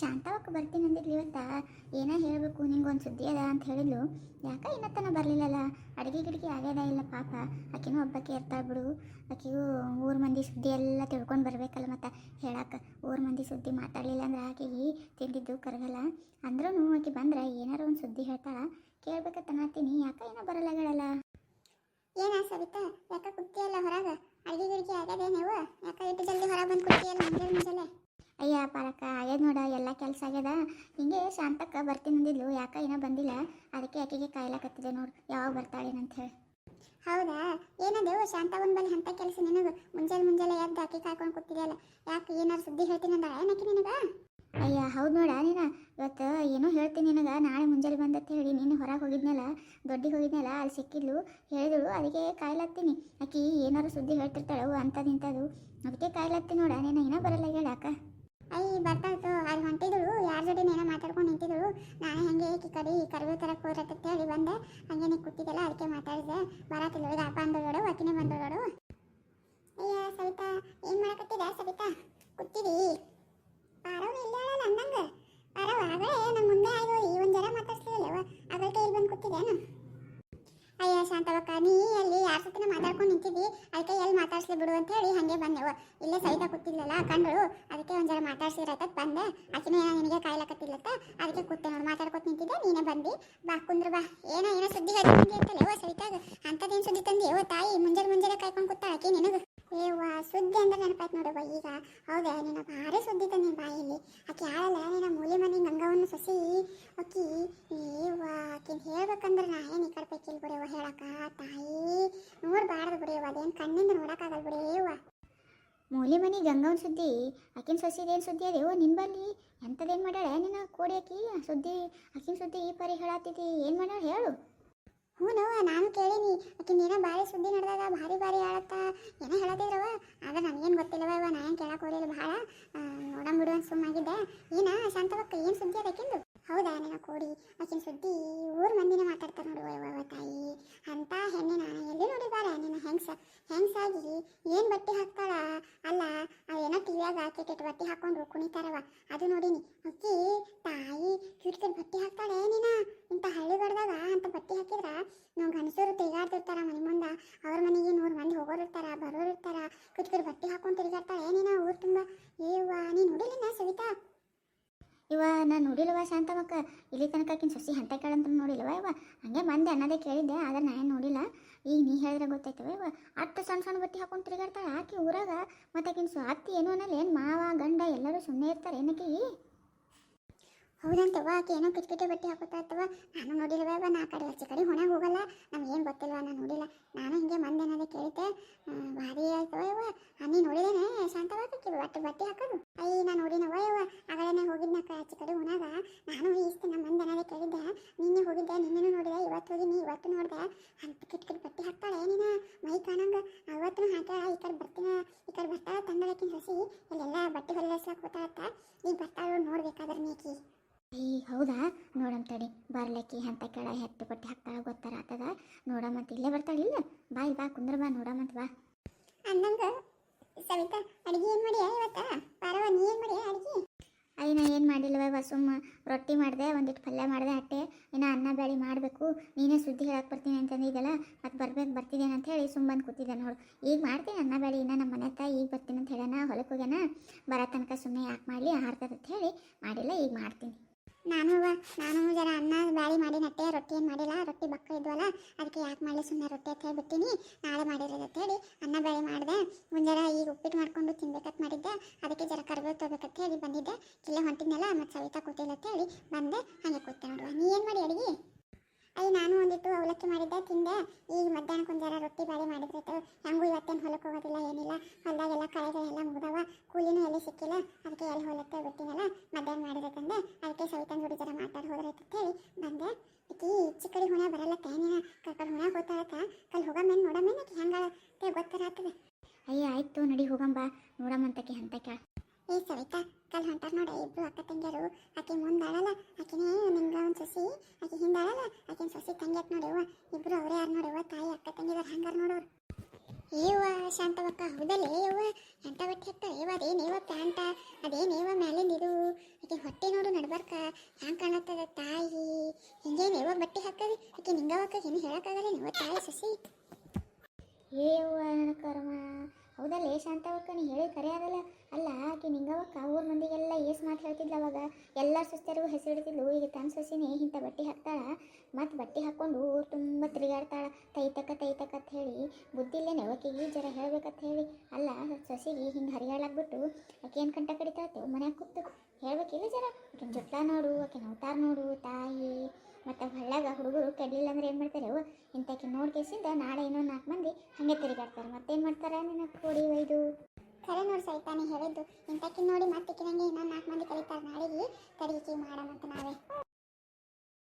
ಶಾಂತವಕ್ಕೆ ಬರ್ತೀನಿ ಅಂದಿದ್ಲು ಇವತ್ತ? ಏನೋ ಹೇಳಬೇಕು, ನಿಂಗೆ ಒಂದು ಸುದ್ದಿ ಅದ ಅಂತ ಹೇಳಿದ್ಲು. ಯಾಕ ಇನ್ನತ್ತನ ಬರಲಿಲ್ಲಲ್ಲ ಅಡುಗೆ ಗಿಡಿಗೆ ಆಗ್ಯದ ಇಲ್ಲ ಪಾಪ. ಆಕಿನೂ ಒಬ್ಬಕ್ಕೆ ಇರ್ತಾಳೆ ಬಿಡು. ಆಕಿಗೂ ಊರ್ ಮಂದಿ ಸುದ್ದಿ ಎಲ್ಲ ತಿಳ್ಕೊಂಡು ಬರ್ಬೇಕಲ್ಲ ಮತ್ತು. ಹೇಳಕ್ಕೆ ಊರ್ ಮಂದಿ ಸುದ್ದಿ ಮಾತಾಡಲಿಲ್ಲ ಅಂದ್ರೆ ಆಕೆಗೆ ತಿಂದಿದ್ದು ಕರಗಲ್ಲ. ಅಂದ್ರೂ ಆಕೆ ಬಂದ್ರೆ ಏನಾರು ಒಂದು ಸುದ್ದಿ ಹೇಳ್ತಾಳ. ಕೇಳ್ಬೇಕಂತ ಅನ್ನತ್ತೀನಿ ಯಾಕ ಏನೋ ಬರಲ್ಲಗಳಲ್ಲ ಏನ ಸವಿತಾ? ಯಾಕ ಕುತ್ತಿಯಲ್ಲ ಹೊರಗ? ಅಡ್ಗೆ ಗಿಡಿಗೆ ಆಗ್ಯದೇ ನೀವು? ಯಾಕ ಇಟ್ಟು ಜಲ್ದಿ ಹೊರಗೆ ಬಂದು ಕುತ್ತಿಯಲ್ಲ ಮುಂಜಾನೆ ಮುಂಜಾನೆ ಅಯ್ಯ ಪಾರಕ್ಕ ಆಗ್ಯದ ನೋಡ ಎಲ್ಲ ಕೆಲಸ ಆಗ್ಯದ. ಹಿಂಗೆ ಶಾಂತಕ್ಕ ಬರ್ತೀನಿ ಅಂದಿದ್ಲು ಯಾಕ ಏನೋ ಬಂದಿಲ್ಲ. ಅದಕ್ಕೆ ಆಕೆಗೆ ಕಾಯ್ಲಾಕತ್ತಿದೆ ನೋಡು ಯಾವಾಗ ಬರ್ತಾಳೇನಂತ ಹೇಳಿ ಹೌದಾ? ಏನದೇವು ಶಾಂತವನ್ ಬಲ್ಲಿ ಅಂತ ಕೆಲಸ ನಿನಗೆ? ಮುಂಜಾನೆ ಮುಂಜಾನೆ ಎದ್ದು ಅಕ್ಕಿ ಕಾಯ್ಕೊಂಡು ಕೂತಿದೆಯಲ್ಲ ಯಾಕೆ ಏನಾರು ಸುದ್ದಿ ಹೇಳ್ತೀನಿ ಅಂದ ಏನಕ್ಕೆ ನಿನಗ? ಅಯ್ಯ ಹೌದು ನೋಡ ನೀನು. ಇವತ್ತು ಏನೋ ಹೇಳ್ತೀನಿ ನಿನಗೆ ನಾಳೆ ಮುಂಜಾನೆ ಬಂದತ್ತೆ ಹೇಳಿ. ನೀನು ಹೊರಗೆ ಹೋಗಿದ್ನಲ್ಲ ದೊಡ್ಡಿಗೆ ಹೋಗಿದ್ನಲ್ಲ ಅಲ್ಲಿ ಸಿಕ್ಕಿದ್ಲು ಹೇಳಿದಳು ಅದಕ್ಕೆ ಕಾಯ್ಲತ್ತೀನಿ. ಆಕಿ ಏನಾರು ಸುದ್ದಿ ಹೇಳ್ತಿರ್ತಾಳೆ ಅಂಥದ್ದು ಇಂಥದ್ದು ಅದಕ್ಕೆ ಕಾಯ್ಲತ್ತೀನಿ ನೋಡ ನೀನು ಏನೋ ಬರಲ್ಲ ಹೇಳಾಕ ಐ ಬರ್ತಾಯಿತ್ತು ಅಲ್ಲಿ ಹೊಂಟಿದಳು. ಯಾರ ಜೊತೆ ಏನೋ ಮಾತಾಡ್ಕೊಂಡು ನಿಂತಿದಳು. ನಾನು ಹಂಗೆ ಈ ಕಡೆ ಕರಿಬೇವು ಥರ ಕೂರತ್ತೆ ಹೇಳಿ ಬಂದೆ. ಹಂಗೆ ನೀ ಕೂತಿದ್ದಲ್ಲ ಅದಕ್ಕೆ ಮಾತಾಡಿದೆ. ಬರತ್ತಿಲ್ಲ ಈಗ ಅಪ್ಪ ಅಂದೋಳು ಅಕ್ಕಿನೇ ಬಂದೋಳು ಅಯ್ಯ, ಸವಿತಾ, ಏನು ಮಾಡಕತ್ತಿದೆ ಸವಿತಾ? ಕೂತಿದಿ. ಪಾರವ ಇಲ್ಲ ಅಂದಂಗ? ಬಂದೆವು ಇಲ್ಲೇ ಕೂತಿಲ್ಲಲ್ಲ ಕಂಡಳು ಅದಕ್ಕೆ ಒಂದ್ಸಲ ಜರ ಮಾತಾಡ್ಸಿರತ್ತ ಬಂದೆ. ಆಕಿನ ಏನೋ ನಿನಗೆ ಕಾಯ್ಲಕತ್ತಿಲ್ಲತ್ತ ಅದಕ್ಕೆ ಕೂತೆ ನೋಡಿ, ಮಾತಾಡ್ಕೊತ ನಿಂತಿದ್ದೆ. ನೀನೇ ಬಂದಿ. ಬಾ, ಕುಂದ್ರ ಬಾ. ಏನೋ ಏನೋ ಸುದ್ದಿ ಹೇಳ್ತೀನಿ ಅಂತಲ್ಲ ಯವ್ವ ಸವಿತಾಗ ಅಂಥದ್ದೇನು ಸುದ್ದಿ ತಂದಿ? ಯವ್ವ ತಾಯಿ, ಮುಂಜಾನೆ ಮುಂಜಾನೆ ಕಾಯ್ಕೊಂಡು ಕೂತಾ ಆಕಿ ನಿನಗೆ. ಏವ್ವ ಸುದ್ದಿ ಅಂದ್ರೆ ನೆನಪಾಯ್ತು ನೋಡವ್ವ ಈಗ. ಹೌದಾ? ನಿನ್ನ ಭಾರಿ ಸುದ್ದಿ ತಂದಿನ ಬಾಯಲ್ಲಿ ಆಕೆ ಯಾರಲ್ಲ ನಿನ್ನ ಮೂಲೆ ಮನೆ ಗಂಗವನ್ನು ಸಸಿ. ಅಕ್ಕಿ ಏವಾ ಆಕಿನ ಹೇಳ್ಬೇಕಂದ್ರೆ ನಾ ಏನು ಈ ಕಡೆ ಬೇಕಿಲ್ಲ ಬಿಡವ್ವ ಹೇಳಕ್ಕ, ತಾಯಿ? ನೋಡ್ಬಾರ್ದು ಬಿಡಿಯವ್ವ ಅದೇನು ಕಣ್ಣಿಂದ ಬಿಡಿಯವ್ವ ಮೂಲಿ ಮನೆ ಗಂಗವನ್ ಸುದ್ದಿ ಆಕಿನ ಸೊಸಿದೇನು ಸುದ್ದಿ ಅದೇವೋ ನಿಂಬಲ್ಲಿ ಎಂಥದ್ದೇನು ಮಾಡ್ಯಾಳೆ? ನಿನ್ನ ಕೋಡಿ ಆಕಿ ಸುದ್ದಿ ಆಕಿನ ಸುದ್ದಿ ಈ ಪರಿ ಹೇಳತ್ತಿದ್ದಿ ಏನು ಮಾಡ್ಯಾಳ ಹೇಳು. ಹ್ಞೂನವ್ವ ನಾನು ಕೇಳೀನಿ. ಆಕಿನ ಏನೋ ಭಾರಿ ಸುದ್ದಿ ನಡೆದಾಗ ಭಾರಿ ಭಾರಿ ಹೇಳತ್ತ. ಏನೋ ಹೇಳತ್ತಿದ್ರವ ಆದ್ರೆ ನನಗೇನು ಗೊತ್ತಿಲ್ಲವ ಇವ ನಾ ಏನು ಕೇಳಕ್ಕೆ ಹೋಗಲಿಲ್ಲ ಭಾಳ. ನೋಡಂಬಿಡು ಬಿಡು ಅಂತ ಸುಮ್ಮಾಗಿದ್ದೆ ಏನ ಶಾಂತವಕ್ಕ ಏನು ಸುದ್ದಿ ಅದಕ್ಕಿಂದು ಹೌದಾ ನಿನ್ನ ಕೋಡಿ ಆಕಿನ ಸುದ್ದಿ ಊರ್ ಮಂದಿನ ಮಾತಾಡ್ತಾರೆ ನೋಡುವ ಇವ ತಾಯಿ. ಅಂತ ಹೆಣ್ಣೆ ನಾನು. ಎಲ್ಲಿ ನೋಡಿದಾರ ನಿನ್ನ ಹೆಂಗ್ಸ? ಹೆಂಗ್ಸಾಗಿ? ಏನು ಬಟ್ಟೆ ಹಾಕ್ತಾಳ? ಟಿವಿಯಾಗ ಕೆಟ್ಟ ಬಟ್ಟೆ ಹಾಕೊಂಡು ಕುಣಿತಾರವ ಅದು ನೋಡಿನಿ. ಅಕ್ಕಿ, ತಾಯಿ ಕಿಟ್ ಕಿಟ್ ಬಟ್ಟೆ ಹಾಕ್ತಾಳೆ ನೀನ? ಇಂಥ ಹಳ್ಳಿಗಡ್ದಾಗ ಅಂತ ಬಟ್ಟೆ ಹಾಕಿದ್ರ ನಾವು ಗಂಡಸರು ತಿರುಗಾಡ್ತಿರ್ತಾರ ಮನೆ ಮುಂದೆ. ಅವ್ರ ಮನೆಗೆ ನೂರು ಮಂದಿ ಹೋಗೋರು ಇರ್ತಾರ ಬರೋರು ಇರ್ತಾರ ಕಿಟ್ ಕಿಟ್ ಬಟ್ಟೆ ಹಾಕೊಂಡು ತಿರುಗಾಡ್ತಾಳೆ ನೀನ? ಊರು ತುಂಬ ಸವಿತಾ ಇವ, ನಾನು ನೋಡಿಲ್ವ ಶಾಂತಮಕ್ಕ ಇಲ್ಲಿ ತನಕ ಆಕಿನ ಸೊಸಿ ಹಂತ ಕೇಳಂತ ನೋಡಿಲ್ವ ಇವ? ಹಂಗೆ ಮಂದಿ ಅನ್ನೋದೇ ಕೇಳಿದ್ದೆ, ಆದ್ರೆ ನಾ ಏನು ನೋಡಿಲ್ಲ. ಈಗ ನೀ ಹೇಳಿದ್ರೆ ಗೊತ್ತಾಯ್ತವ ಇವ? ಅಷ್ಟು ಸಣ್ಣ ಸಣ್ಣ ಬುತ್ತಿ ಹಾಕೊಂಡು ತಿರುಗಾಡ್ತಾಳೆ ಆಕಿ ಊರಾಗ. ಮತ್ತೆ ಆಕಿನ ಸ್ವಾತಿ ಅತ್ತಿ ಏನು ಅನ್ನಲ್ಲ, ಏನು ಮಾವ ಗಂಡ ಎಲ್ಲರೂ ಸುಮ್ಮನೆ ಇರ್ತಾರೆ ಏನಕ್ಕೆ? ಹೌದಂತವ ಆಕೆ ಏನೋ ಕಿಟ್ ಕಿಟೆ ಬಟ್ಟೆ ಹಾಕೋತಾ ಇರ್ತವ ನಾನು ನೋಡಿಲ್ವ ನಾ ಕಡೆ ಹಚ್ಚಿ ಕಡೆ ಹೊಣೆ ಹೋಗಲ್ಲ. ನಮ್ಗೇನು ಗೊತ್ತಿಲ್ವ ನಾನು ನೋಡಿಲ್ಲ. ನಾನು ಹಿಂಗೆ ಮಂದೆ ಅನ್ನೋದೇ ಕೇಳಿದ್ದೆ. ಭಾರಿ ಆಯ್ತವ ಯವ್ವ ನೀ ನೋಡಿದೇನೆ? ಶಾಂತವಾಗಕ್ಕೆ ಬಟ್ಟೆ ಬಟ್ಟೆ ಹಾಕೋದು. ಅಯ್ಯ ನಾನು ನೋಡಿನವ ಯವ್ವ ಆಗಲೇ ಹೋಗಿದ್ನ ಹಚ್ಚಿ ಕಡೆ ಹೊಣಾಗ. ನಾನು ಇಷ್ಟು ನಮ್ಮ ಮಂದೆ ಅನ್ನೋದೇ ಕೇಳಿದ್ದೆ. ನಿನ್ನೆ ಹೋಗಿದ್ದೆ, ನಿನ್ನೆನೂ ನೋಡಿದೆ, ಇವತ್ತು ಹೋಗಿನಿ ಇವತ್ತು ನೋಡಿದೆ. ಅಂತ ಕಿಟ್ ಕಿಟ್ ಬಟ್ಟೆ ಹಾಕ್ತಾಳೆ ನೀನ. ಮೈ ಕಾಣಂಗ. ಅವತ್ತು ಹಾಕ್ಯಾಳ, ಈ ಕಡೆ ಬರ್ತೀನ, ಈ ಕಡೆ ಬರ್ತಾಳ ತಂದಳಕಿನ ಸಸಿ. ಇಲ್ಲೆಲ್ಲ ಬಟ್ಟೆ ಹೊಲಿಸ್ಲಾಕ್ ಕೂತಾಳತ್ತ ಈಗ ಬರ್ತಾಳು ನೋಡ್ಬೇಕಾದ್ರೆ ನೀಕಿ ಈ ಹೌದಾ? ನೋಡಮ್ ತಡಿ ಬರ್ಲಕ್ಕಿ ಅಂತ ಕೆಳ ಹೆತ್ತು ಬಟ್ಟೆ ಹಾಕ್ತಾಳ ಗೊತ್ತಾರ ಆತದ ನೋಡಮಂತ ಇಲ್ಲೇ ಬರ್ತಾಳಿಲ್ಲ ಇಲ್ಲ? ಬಾಯ್ ಬಾ ಕುಂದ್ರ ಬಾ ನೋಡಮಂತ ಬಾ. ಅಂದಂಗ ಸವಿತಾ ಅಡಿಗೆ ಏನು ಮಾಡಿ ಇವತ್ತ? ಪಾರವ ನೀ ಏನು ಮಾಡಿ ಅಡಿಗೆ? ಅಯ್ಯ ನಾ ಏನು ಮಾಡಿಲ್ಲವ ಸುಮ್ಮ ರೊಟ್ಟಿ ಮಾಡಿದೆ ಒಂದಿಟ್ಟು ಪಲ್ಯ ಮಾಡಿದೆ ಅಟ್ಟೆ. ಇನ್ನು ಅನ್ನ ಬೇಳೆ ಮಾಡಬೇಕು. ನೀನೇ ಸುದ್ದಿ ಹೇಳಕ್ಕೆ ಬರ್ತೀನಿ ಅಂತಂದಿದ್ದಲ್ಲ ಮತ್ತು ಬರ್ಬೇಕು ಬರ್ತಿದ್ದೇನೆ ಅಂತ ಹೇಳಿ ಸುಮ್ಮ ಬಂದು ಕೂತಿದ್ದೆ ನೋಡು. ಈಗ ಮಾಡ್ತೀನಿ ಅನ್ನ ಬೇಳೆ ಇನ್ನು ನಮ್ಮ ಮನೆ ತಾಯಿ ಈಗ ಬರ್ತೀನಿ ಅಂತ ಹೇಳೋಣ ಹೊಲಕ್ಕೆ ಹೋಗ್ಯಾನ. ಬರೋ ತನಕ ಸುಮ್ಮನೆ ಯಾಕೆ ಮಾಡಲಿ ಆಡ್ತದಂತ ಅಂತ ಹೇಳಿ. ಮಾಡಿಲ್ಲ ಈಗ ಮಾಡ್ತೀನಿ. ನಾನು ನಾನು ಜರ ಅನ್ನ ಬಾಳಿ ಮಾಡಿ, ನಟ್ಟೆ, ರೊಟ್ಟಿ ಏನು ಮಾಡಿಲ್ಲ, ರೊಟ್ಟಿ ಬಕ್ಕ ಇದ್ವಲ್ಲ, ಅದಕ್ಕೆ ಯಾಕೆ ಮಾಡಲಿ ಸುಮ್ಮನೆ ರೊಟ್ಟಿ ಅಂತ ಹೇಳ್ಬಿಟ್ಟಿನಿ ನಾಳೆ ಅಂತ ಹೇಳಿ ಅನ್ನ ಬೇಳೆ ಮಾಡಿದೆ. ಮುಂಜಾನೆ ಈಗ ಉಪ್ಪಿಟ್ಟು ಮಾಡ್ಕೊಂಡು ತಿನ್ಬೇಕಂತ ಮಾಡಿದ್ದೆ. ಅದಕ್ಕೆ ಜರ ಕರ್ಬೇವು ತೋಬೇಕಂತ ಹೇಳಿ ಬಂದಿದ್ದೆ. ಇಲ್ಲೇ ಹೊಂಟಿದ್ನಲ್ಲ, ಮತ್ತು ಸವಿತಾ ಕೂತಿಲ್ಲ ಅಂತ ಹೇಳಿ ಬಂದೆ ಹಾಗೆ ಕೂತೆ ನೋಡುವ ನೀ ಏನು ಮಾಡಿ ಅಡಿಗೆ ಅಯ್ಯ ನಾನು ಒಂದಿಟ್ಟು ಅವಲಕ್ಕಿ ಮಾಡಿದ್ದೆ ತಿಂದೆ ಈಗ ಮಧ್ಯಾಹ್ನಕ್ಕೆ ಒಂದು ಜರ ರೊಟ್ಟಿ ಬಾಡಿ ಮಾಡಿದ್ರಿತ್ತು ಹೆಂಗೂ ಇವತ್ತೇನು ಹೊಲಕ್ಕೆ ಹೋಗೋದಿಲ್ಲ, ಏನಿಲ್ಲ. ಹೊಲದಾಗೆಲ್ಲ ಕಳೆಗಳೆಲ್ಲ ಮುಗ್ದವ, ಕೂಲಿನೂ ಎಲ್ಲಿ ಸಿಕ್ಕಿಲ್ಲ. ಅದಕ್ಕೆ ಎಲ್ಲಿ ಹೊಲಕ್ಕೆ ಬಿಟ್ಟಿನಲ್ಲ, ಮಧ್ಯಾಹ್ನ ಮಾಡಿದ್ರೆ ಅದಕ್ಕೆ ಸವಿತನ ಜೋಡಿ ಜರ ಮಾತಾಡಿ ಹೋದ್ರೆ ಹೇಳಿ ಬಂದೆ. ಈಕಿ ಹೆಚ್ಚು ಕಡೆ ಹುಣ ಬರಲ್ಲ ತೇನಿನ ಕರ್ಕೊಂಡು ಹುಣ ಗೊತ್ತಾಗತ್ತ ಕಲ್ ಹೋಗಮೇನು ನೋಡಮೇನಕ್ಕೆ ಹೆಂಗೆ ಗೊತ್ತಾರ ಆಯ್ತು, ನಡಿ ಹೋಗಂಬ ನೋಡಮ್ಮಂತಕ್ಕೆ ಅಂತ ಕೇಳ. ಏ ಸವಿತಾ, ಕಲ್ ಹೊಂಟಾರ ನೋಡ, ಇಬ್ರು ಅಕ್ಕ ತಂಗಿಯರು. ಆಕಿ ಮುಂದಾಳಲ್ಲ ಆಕೆನೇ ನಿಮ್ಗೆ ಒಂದು ಸೊಸಿ. ಆಕಿ ಹಿಂದಾಳಲ್ಲ ಆಕಿನ ಸೊಸಿ ತಂಗಿ ಅಂತ ನೋಡವ್ವ ಇಬ್ರು ಅವರೇ ಯಾರು ನೋಡವ್ವ ತಾಯಿ, ಅಕ್ಕ ತಂಗಿದಾರ ಹಂಗಾರ ನೋಡೋರು. ಏವ ಶಾಂತವಕ್ಕ, ಹೌದಲ್ಲ ಯವ್ವ ಎಂತ ಬಟ್ಟೆ ಹಾಕ್ತಾರೆ ಏವ ಅದೇನೇವ ಪ್ಯಾಂಟ? ಅದೇನೇವ ಮ್ಯಾಲಿಂದ ಇದು? ಆಕೆ ಹೊಟ್ಟೆ ನೋಡು ನಡ್ಬಾರ್ಕ. ಹ್ಯಾಂಗ ಕಾಣತ್ತದ ತಾಯಿ? ಹಿಂಗೇನೇವ ಬಟ್ಟೆ ಹಾಕದಿ? ಆಕೆ ನಿಂಗವಕ್ಕ, ಏನು ಹೇಳಕ್ಕಾಗಲ್ಲ ನೀವು, ತಾಯಿ, ಸಸಿ. ಏವ್ವ ಕರ್ಮ. ಹೌದಲ್ಲ ಶಾಂತವಕ್ಕ ನೀ ಹೇಳಿ ಕರೆ ಆಗಲ್ಲ ಅಲ್ಲ, ಆಕೆ ನಿಂಗವಕ್ಕ ಊರ ಮಂದಿಗೆಲ್ಲ ಏಸ್ ಮಾತು ಹೇಳ್ತಿದ್ಲ ಅವಾಗ. ಎಲ್ಲ ಹೆಸರು ಹೆಸರಿಡ್ತಿದ್ಲು ಈಗ ತನ್ನ ಸೊಸಿನೇ ಇಂಥ ಬಟ್ಟೆ ಹಾಕ್ತಾಳ. ಮತ್ತು ಬಟ್ಟೆ ಹಾಕ್ಕೊಂಡು ಊರು ತುಂಬ ತಿರುಗಾಡ್ತಾಳ. ತೈತಕ್ಕ ತೈತಕ್ಕ ಅಂತ ಹೇಳಿ ಬುದ್ಧಿಲ್ಲೇ ಈ ಜರ ಹೇಳ್ಬೇಕಂತ ಹೇಳಿ. ಅಲ್ಲ, ಸೊಸಿಗೆ ಹಿಂಗೆ ಹರಿಯಾಳಾಗ್ಬಿಟ್ಟು ಆಕೆ ಏನು ಕಂಟ ಕಡಿತಾಳ್ತೇವೆ ಮನ್ಯಾಗ ಕೂತು ಹೇಳ್ಬೇಕಿಲ್ಲ ಜರ? ಆಕಿನ ಜುಟ್ಲ ನೋಡು, ಆಕಿನ ಅವತಾರ ನೋಡು, ತಾಯಿ. ಮತ್ತು ಹಳ್ಳಾಗ ಹುಡುಗರು ಕೆಡಲಿಲ್ಲ ಅಂದ್ರೆ ಏನು ಮಾಡ್ತಾರೆ ಅವು ಇಂಥಕ್ಕೆ ನೋಡಿ ಕೇಸಿಂದ ನಾಳೆ ಇನ್ನೊಂದು ನಾಲ್ಕು ಮಂದಿ ಹಾಗೆ ತಿರುಗಾಡ್ತಾರೆ. ಮತ್ತೇನು ಮಾಡ್ತಾರೆ ನಿನ್ನ ಕೋಡಿ ಒಯ್ದು? ಕರೆ ನೋಡಿ ಸೈತಾನೆ ಹೇಳಿದ್ದು. ಇಂತಕ್ಕೆ ನೋಡಿ ಮತ್ತೆ ನಂಗೆ ಇನ್ನೊಂದು ನಾಲ್ಕು ಮಂದಿ ಕಲಿತಾರೆ ನಾಳೆಗೆ ತಡೀಕಿ ಮಾಡಮಂತ ನಾವೇ.